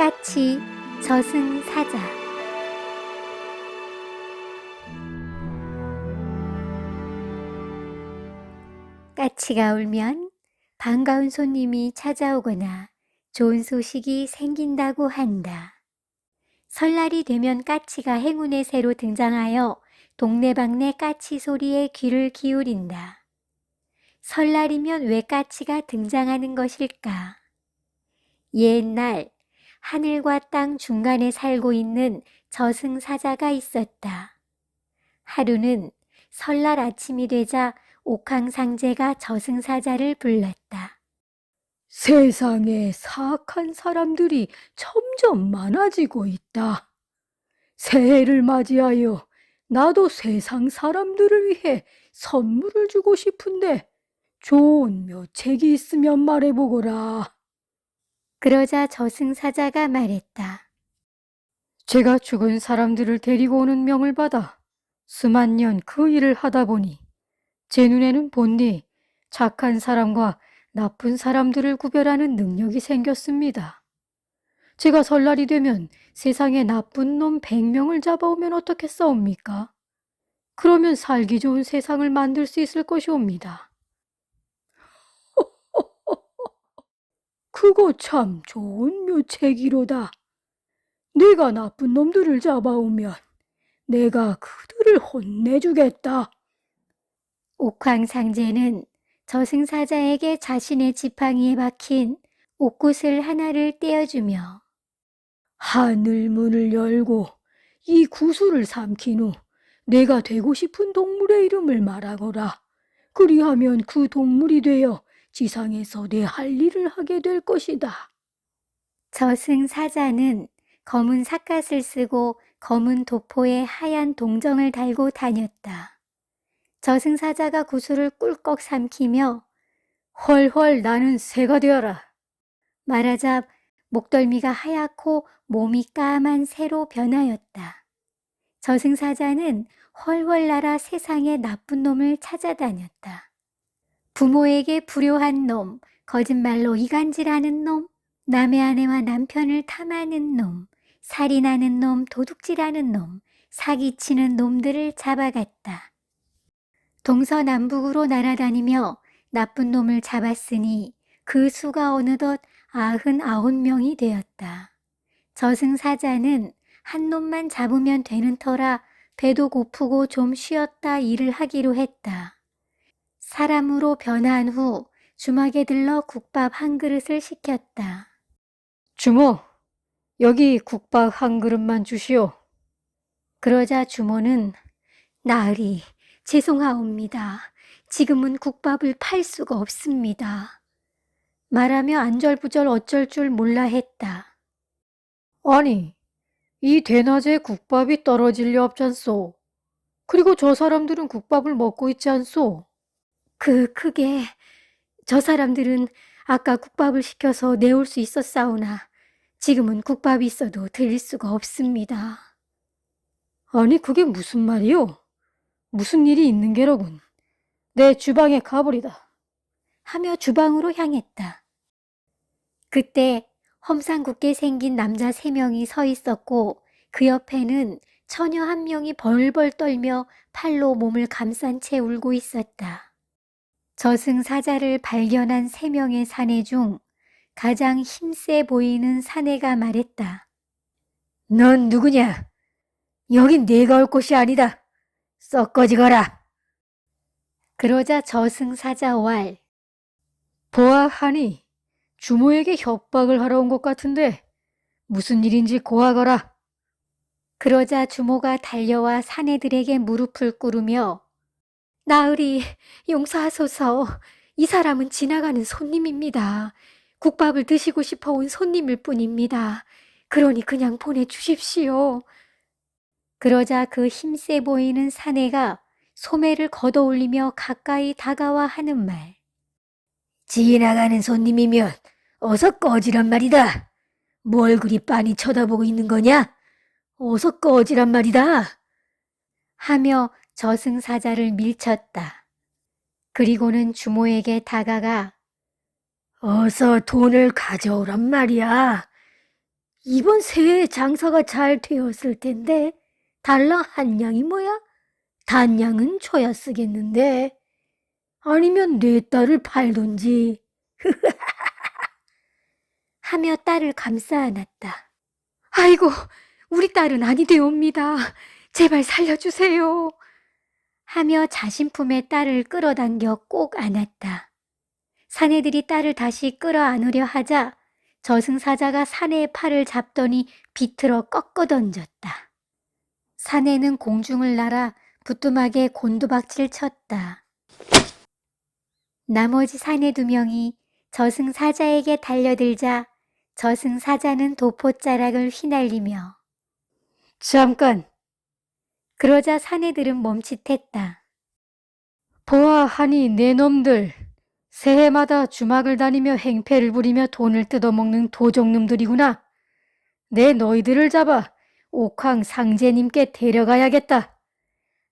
까치 저승 사자 까치가 울면 반가운 손님이 찾아오거나 좋은 소식이 생긴다고 한다. 설날이 되면 까치가 행운의 새로 등장하여 동네방네 까치 소리에 귀를 기울인다. 설날이면 왜 까치가 등장하는 것일까? 옛날 하늘과 땅 중간에 살고 있는 저승사자가 있었다. 하루는 설날 아침이 되자 옥황상제가 저승사자를 불렀다. 세상에 사악한 사람들이 점점 많아지고 있다. 새해를 맞이하여 나도 세상 사람들을 위해 선물을 주고 싶은데 좋은 묘책이 있으면 말해보거라. 그러자 저승사자가 말했다. 제가 죽은 사람들을 데리고 오는 명을 받아 수만 년 그 일을 하다 보니 제 눈에는 본디 착한 사람과 나쁜 사람들을 구별하는 능력이 생겼습니다. 제가 설날이 되면 세상에 나쁜 놈 100명을 잡아오면 어떻겠사옵니까? 그러면 살기 좋은 세상을 만들 수 있을 것이옵니다. 그거 참 좋은 묘책이로다. 내가 나쁜 놈들을 잡아오면 내가 그들을 혼내주겠다. 옥황상제는 저승사자에게 자신의 지팡이에 박힌 옥굿을 하나를 떼어주며 하늘 문을 열고 이 구슬을 삼킨 후 내가 되고 싶은 동물의 이름을 말하거라. 그리하면 그 동물이 되어 지상에서 내 할 일을 하게 될 것이다. 저승 사자는 검은 삿갓을 쓰고 검은 도포에 하얀 동정을 달고 다녔다. 저승 사자가 구슬을 꿀꺽 삼키며 헐헐 나는 새가 되어라. 말하자 목덜미가 하얗고 몸이 까만 새로 변하였다. 저승사자는 헐헐 날아 세상에 나쁜 놈을 찾아다녔다. 부모에게 불효한 놈, 거짓말로 이간질하는 놈, 남의 아내와 남편을 탐하는 놈, 살인하는 놈, 도둑질하는 놈, 사기치는 놈들을 잡아갔다. 동서남북으로 날아다니며 나쁜 놈을 잡았으니 그 수가 어느덧 아흔 아홉 명이 되었다. 저승사자는 한 놈만 잡으면 되는 터라 배도 고프고 좀 쉬었다 일을 하기로 했다. 사람으로 변한 후 주막에 들러 국밥 한 그릇을 시켰다. 주모, 여기 국밥 한 그릇만 주시오. 그러자 주모는 나으리 죄송하옵니다. 지금은 국밥을 팔 수가 없습니다. 말하며 안절부절 어쩔 줄 몰라 했다. 아니, 이 대낮에 국밥이 떨어질 리 없잖소. 그리고 저 사람들은 국밥을 먹고 있지 않소. 그 크게 저 사람들은 아까 국밥을 시켜서 내올 수 있었사오나 지금은 국밥이 있어도 드릴 수가 없습니다. 아니, 그게 무슨 말이오? 무슨 일이 있는 게로군. 내 주방에 가버리다. 하며 주방으로 향했다. 그때 험상궂게 생긴 남자 세 명이 서 있었고 그 옆에는 처녀 한 명이 벌벌 떨며 팔로 몸을 감싼 채 울고 있었다. 저승사자를 발견한 세 명의 사내 중 가장 힘세 보이는 사내가 말했다. 넌 누구냐? 여긴 내가 올 곳이 아니다. 썩 꺼지거라. 그러자 저승사자 왈 보아하니 주모에게 협박을 하러 온 것 같은데 무슨 일인지 고하거라. 그러자 주모가 달려와 사내들에게 무릎을 꿇으며 나으리 용서하소서 이 사람은 지나가는 손님입니다. 국밥을 드시고 싶어 온 손님일 뿐입니다. 그러니 그냥 보내주십시오. 그러자 그 힘세 보이는 사내가 소매를 걷어 올리며 가까이 다가와 하는 말. 지나가는 손님이면 어서 꺼지란 말이다. 뭘 그리 빤히 쳐다보고 있는 거냐? 어서 꺼지란 말이다. 하며 저승사자를 밀쳤다. 그리고는 주모에게 다가가 어서 돈을 가져오란 말이야. 이번 새해 장사가 잘 되었을 텐데 달랑 한 양이 뭐야? 단양은 줘야 쓰겠는데 아니면 내 딸을 팔던지 하며 딸을 감싸 안았다. 아이고, 우리 딸은 아니되옵니다. 제발 살려주세요. 하며 자신 품에 딸을 끌어당겨 꼭 안았다. 사내들이 딸을 다시 끌어안으려 하자 저승사자가 사내의 팔을 잡더니 비틀어 꺾어 던졌다. 사내는 공중을 날아 부뚜막에 곤두박질 쳤다. 나머지 사내 두 명이 저승사자에게 달려들자 저승사자는 도포자락을 휘날리며 잠깐, 그러자 사내들은 멈칫했다. 보아하니 내 놈들 새해마다 주막을 다니며 행패를 부리며 돈을 뜯어먹는 도적놈들이구나. 내 너희들을 잡아 옥황 상제님께 데려가야겠다.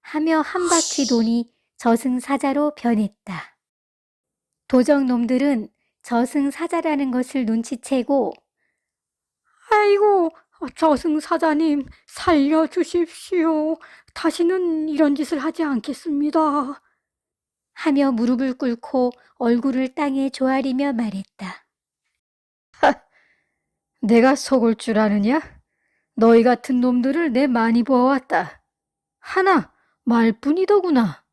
하며 한 바퀴 돈이 저승사자로 변했다. 도적놈들은 저승사자라는 것을 눈치채고 아이고, 저승사자님 살려주십시오. 다시는 이런 짓을 하지 않겠습니다. 하며 무릎을 꿇고 얼굴을 땅에 조아리며 말했다. 내가 속을 줄 아느냐? 너희 같은 놈들을 내 많이 보아왔다. 하나, 말뿐이더구나.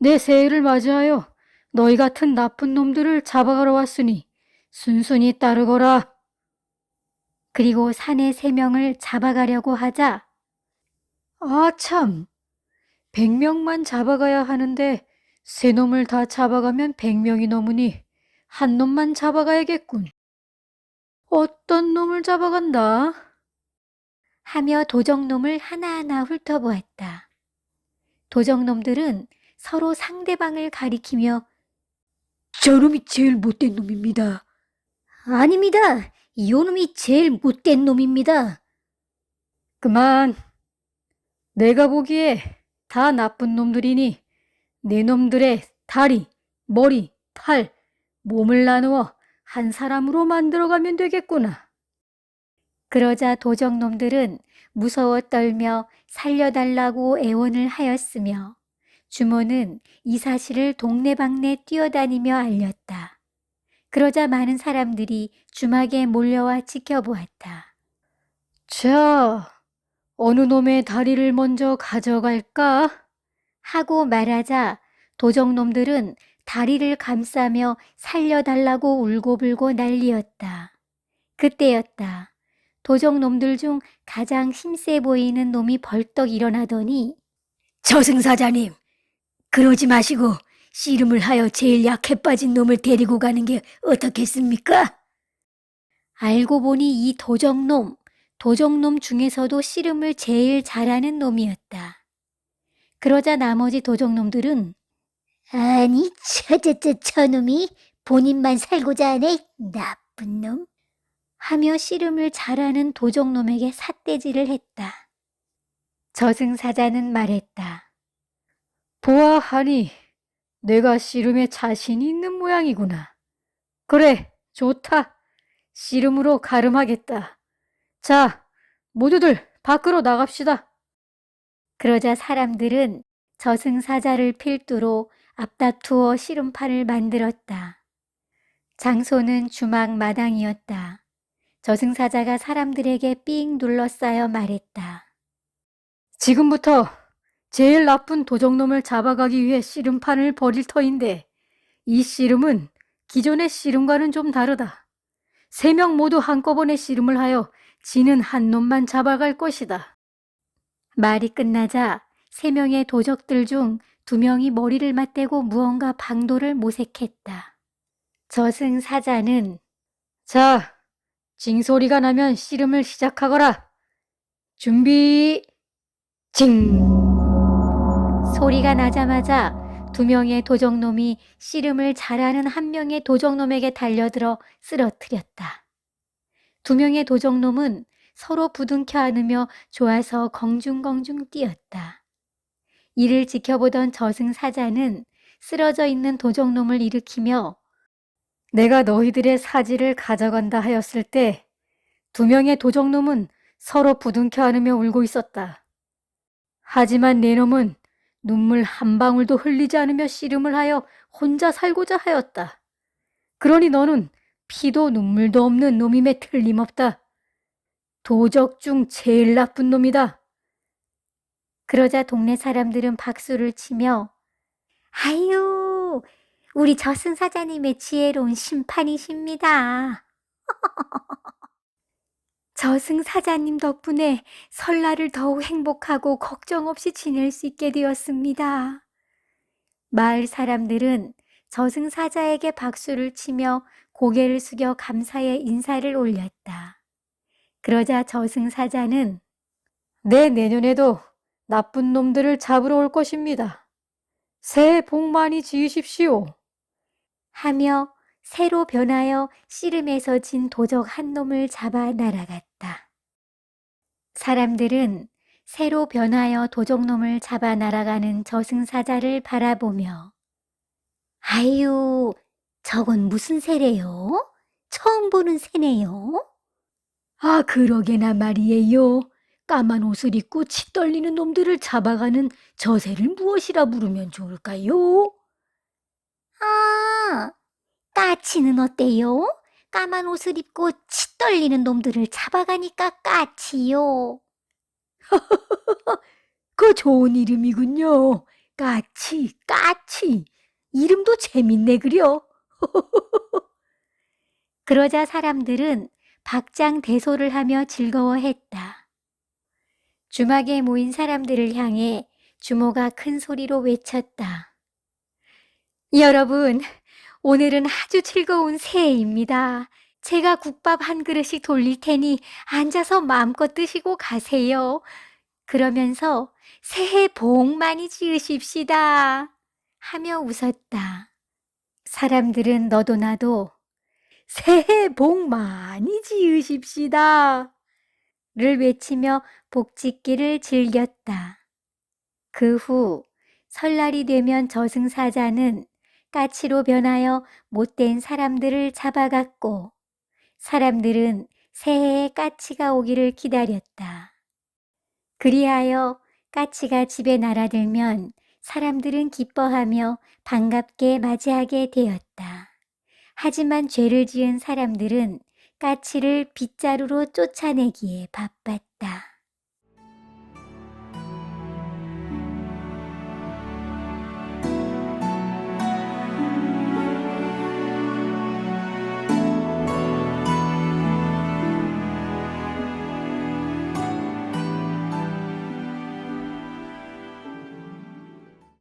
내 새해를 맞이하여 너희 같은 나쁜 놈들을 잡아가러 왔으니 순순히 따르거라. 그리고 사내 세 명을 잡아가려고 하자 아, 참. 백 명만 잡아가야 하는데 세 놈을 다 잡아가면 백 명이 넘으니 한 놈만 잡아가야겠군. 어떤 놈을 잡아간다? 하며 도적놈을 하나하나 훑어보았다. 도적놈들은 서로 상대방을 가리키며 저놈이 제일 못된 놈입니다. 아닙니다. 요놈이 제일 못된 놈입니다. 그만. 내가 보기에 다 나쁜 놈들이니 내 놈들의 다리, 머리, 팔, 몸을 나누어 한 사람으로 만들어가면 되겠구나. 그러자 도적놈들은 무서워 떨며 살려달라고 애원을 하였으며 주모는 이 사실을 동네방네 뛰어다니며 알렸다. 그러자 많은 사람들이 주막에 몰려와 지켜보았다. 자, 어느 놈의 다리를 먼저 가져갈까? 하고 말하자 도적놈들은 다리를 감싸며 살려달라고 울고불고 난리였다. 그때였다. 도적놈들 중 가장 힘세 보이는 놈이 벌떡 일어나더니 저승사자님, 그러지 마시고 씨름을 하여 제일 약해 빠진 놈을 데리고 가는 게 어떻겠습니까? 알고 보니 이 도적놈, 도적놈 중에서도 씨름을 제일 잘하는 놈이었다. 그러자 나머지 도적놈들은 아니 저저저 저놈이 본인만 살고자 하네 나쁜 놈 하며 씨름을 잘하는 도적놈에게 삿대질을 했다. 저승사자는 말했다. 보아하니 내가 씨름에 자신이 있는 모양이구나. 그래, 좋다. 씨름으로 가름하겠다. 자, 모두들 밖으로 나갑시다. 그러자 사람들은 저승사자를 필두로 앞다투어 씨름판을 만들었다. 장소는 주막 마당이었다. 저승사자가 사람들에게 삥 둘러싸여 말했다. 지금부터 제일 나쁜 도적놈을 잡아가기 위해 씨름판을 벌일 터인데 이 씨름은 기존의 씨름과는 좀 다르다. 세 명 모두 한꺼번에 씨름을 하여 지는 한 놈만 잡아갈 것이다. 말이 끝나자 세 명의 도적들 중 두 명이 머리를 맞대고 무언가 방도를 모색했다. 저승 사자는 자, 징소리가 나면 씨름을 시작하거라. 준비, 징! 소리가 나자마자 두 명의 도적놈이 씨름을 잘하는 한 명의 도적놈에게 달려들어 쓰러뜨렸다. 두 명의 도적놈은 서로 부둥켜 안으며 좋아서 공중공중 뛰었다. 이를 지켜보던 저승 사자는 쓰러져 있는 도적놈을 일으키며 내가 너희들의 사지를 가져간다 하였을 때 두 명의 도적놈은 서로 부둥켜 안으며 울고 있었다. 하지만 네 놈은 눈물 한 방울도 흘리지 않으며 씨름을 하여 혼자 살고자 하였다. 그러니 너는 피도 눈물도 없는 놈임에 틀림없다. 도적 중 제일 나쁜 놈이다. 그러자 동네 사람들은 박수를 치며 아유, 우리 저승사자님의 지혜로운 심판이십니다. 저승 사자님 덕분에 설날을 더욱 행복하고 걱정 없이 지낼 수 있게 되었습니다. 마을 사람들은 저승 사자에게 박수를 치며 고개를 숙여 감사의 인사를 올렸다. 그러자 저승 사자는 내 내년에도 나쁜 놈들을 잡으러 올 것입니다. 새해 복 많이 지으십시오. 하며 새로 변하여 씨름에서 진 도적 한 놈을 잡아 날아갔다. 사람들은 새로 변하여 도적놈을 잡아 날아가는 저승사자를 바라보며 아유, 저건 무슨 새래요? 처음 보는 새네요. 아, 그러게나 말이에요. 까만 옷을 입고 치 떨리는 놈들을 잡아가는 저 새를 무엇이라 부르면 좋을까요? 아, 까치는 어때요? 까만 옷을 입고 치 떨리는 놈들을 잡아가니까 까치요. 그 좋은 이름이군요. 까치, 까치. 이름도 재밌네, 그려. 그러자 사람들은 박장 대소를 하며 즐거워했다. 주막에 모인 사람들을 향해 주모가 큰 소리로 외쳤다. 여러분, 오늘은 아주 즐거운 새해입니다. 제가 국밥 한 그릇씩 돌릴 테니 앉아서 마음껏 드시고 가세요. 그러면서 새해 복 많이 지으십시다. 하며 웃었다. 사람들은 너도 나도 새해 복 많이 지으십시다. 를 외치며 복짓기를 즐겼다. 그 후 설날이 되면 저승사자는 까치로 변하여 못된 사람들을 잡아갔고 사람들은 새해에 까치가 오기를 기다렸다. 그리하여 까치가 집에 날아들면 사람들은 기뻐하며 반갑게 맞이하게 되었다. 하지만 죄를 지은 사람들은 까치를 빗자루로 쫓아내기에 바빴다.